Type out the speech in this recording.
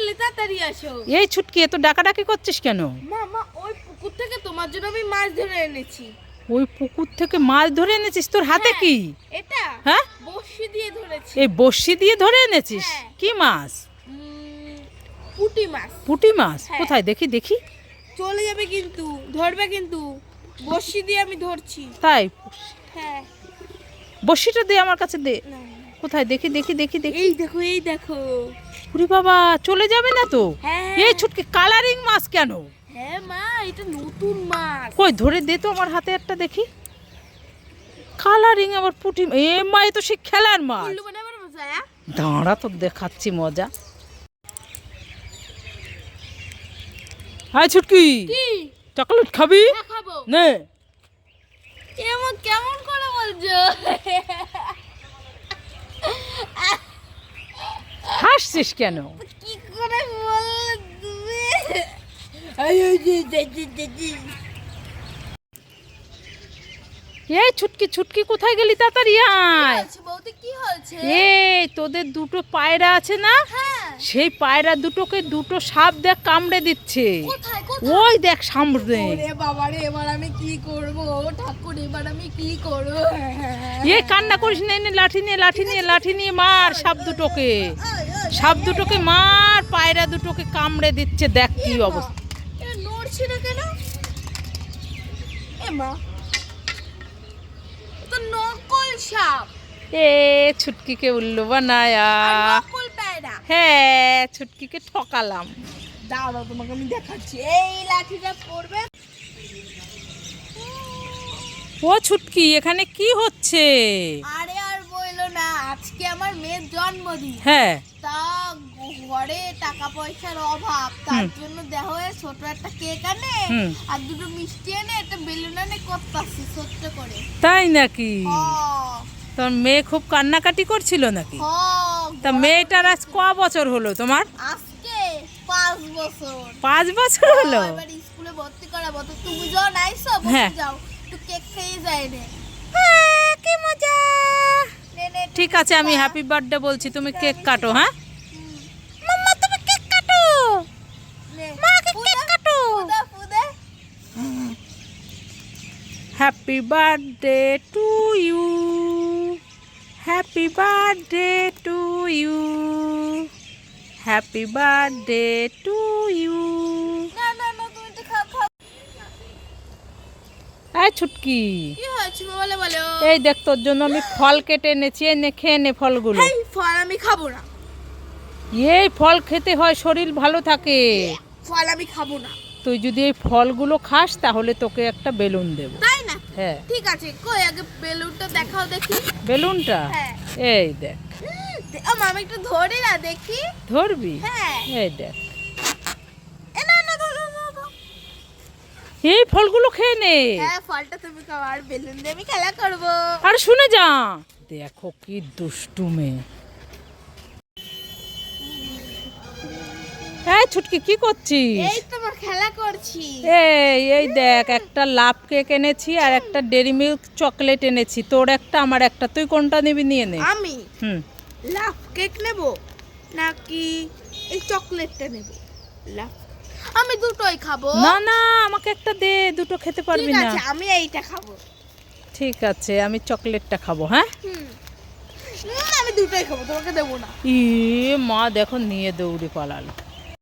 গেলে তাড়াতাড়ি আসো। এই ছুটকি এত ডাকাডাকি করছিস কেন? মা মা ওই পুকুর থেকে তোমার জন্য আমি মাছ ধরে এনেছি। ওই পুকুর থেকে মাছ ধরে এনেছিস? তোর হাতে হ্যাঁ। কি? এটা হ্যাঁ? বড়শি দিয়ে ধরেছি। এই বড়শি দিয়ে ধরে এনেছিস? হ্যাঁ। কি মাছ? পুঁটি মাছ। পুঁটি মাছ? হ্যাঁ। কোথায়? দেখি দেখি। চলে যাবে কিন্তু ধরবে কিন্তু। বড়শি দিয়ে আমি ধরছি। তাই? হ্যাঁ। বড়শিটা দে আমার কাছে দে। না, কোথায়? দেখি দেখি দেখি দেখি। এই দেখো এই দেখো। উরি বাবা চলে যাবে না তো? হ্যাঁ। এই ছুটকি কালারিং মাছ কেন? হ্যাঁ মা এটা নতুন মাছ কই ধরে দে তো আমার হাতে একটা দেখি। কালারিং আবার পুঁটি এ মা এ তো সে খেলার মাছ? দাঁড়া তো দেখাচ্ছি মজা। হাই ছুটকি। কি? চকলেট খাবি? হ্যাঁ, খাব। নে। এমন কেমন করে বলছো? হাসছিস কেন? কি করে এই, ছুটকি ছুটকি কোথায় গেলি তাড়াতাড়ি আয়। এই তোদের দুটো পায়রা আছে না? হ্যাঁ সেই পায়রা দুটোকে দুটো সাপ দেখ কামড়ে দিচ্ছে। ওই দেখ সামনে। ওরে বাবা রে এবার আমি কি করব? ঠাকুর এবার আমি কি করব? এ কান্না করিস না এনে লাঠি নিয়ে লাঠি নিয়ে লাঠি নিয়ে মার সাপ দুটোকে। সাপ দুটোকে মার পায়রা দুটোকে কামড়ে দিচ্ছে দেখ কি অবস্থা। নড়ছে না কেন? এ মা তো নকল সাপ। এ ছুটকিকে উল্লু বানায়া। হ্যাঁ ছুটকিকে ঠকালাম। দাঁড়াও তোমাকে আমি দেখাচ্ছি। এই লাঠিটা পড়বে। ও ছুটকি এখানে কি হচ্ছে? আরে আর বইলো না আজকে আমার মেয়ের জন্মদিন। হ্যাঁ। তা ঘরে টাকা পয়সার অভাব তার জন্য দেখা হয়ে ছোট একটা কেক আনে আর দুটো মিষ্টি এনে একটা বেলুন আনে করতাছি ছোট্ট করে। তাই নাকি? তোর মেয়ে খুব কান্নাকাটি করছিল নাকি? হ তা মেয়েটার আজ ক বছর হলো তোমার? আজকে পাঁচ বছর। পাঁচ বছর হলো? স্কুলে ভর্তি করাবো তো তুমি বসে হ্যাঁ। যাও। একটু কেক খেয়ে যায় রে কি মজা। ঠিক আছে আমি হ্যাপি বার্থডে বলছি তুমি কেক কাটো হ্যাঁ? মাম্মা তুমি কেক কাটো। ফুদা, কেক কাটো। Happy birthday to you happy birthday to you happy birthday to you এই ছুটকি। বলে এই দেখ তোর জন্য আমি ফল কেটে এনেছি এনে খেয়ে নে ফলগুলো। এই ফল আমি খাব না। এই ফল খেতে হয় শরীর ভালো থাকে। ফল আমি খাব না। তুই যদি এই ফলগুলো খাস তাহলে তোকে একটা বেলুন দেব। হ্যাঁ। ঠিক আছে কই আগে বেলুনটা দেখাও দেখি। বেলুনটা? হ্যাঁ। এই দেখ। ও মামি একটু ধরে না দেখি। ধরবি? হ্যাঁ। এই দেখ। এই ফলগুলো খেয়ে নে। হ্যাঁ ফলটা তুমি খাও আর বেলুন দিয়ে আমি খেলা করব। আর শুনে যা। দেখো কি দুষ্টু মেয়ে এই ছুটকি কি করছিস? এই তোমার খেলা করছি। এই এই দেখ একটা লাভ কেক এনেছি আর একটা ডেরি মিল্ক চকলেট এনেছি। তোর একটা আমার একটা। তুই কোনটা নিবি নিয়ে নে। আমি হুম। লাভ কেক নেব নাকি এই চকলেটটা নেব? লাভ আমি দুটোই খাব। না না আমাকে একটা দে দুটো খেতে পারবি ঠিক না। আছে আমি এইটা খাব। ঠিক আছে আমি চকলেটটা খাব হ্যাঁ? আমি দুটোই খাব তোমাকে দেবো না। ই মা দেখো নিয়ে দৌড়ে পালালো।